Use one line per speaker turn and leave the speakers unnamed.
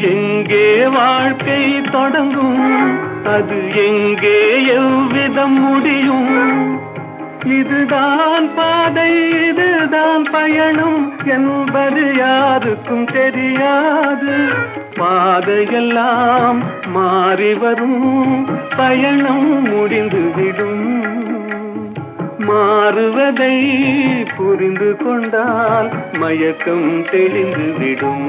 எங்கே வாழ்க்கை தொடங்கும் அது எங்கே எவ்விதம் முடியும்? இதுதான் பாதை இதுதான் பயணம் என்பது யாருக்கும் தெரியாது. பாதையெல்லாம் மாறி வரும் பயணம் முடிந்துவிடும் மாறுவதை புரிந்து கொண்டால் மயக்கம் தெளிந்துவிடும்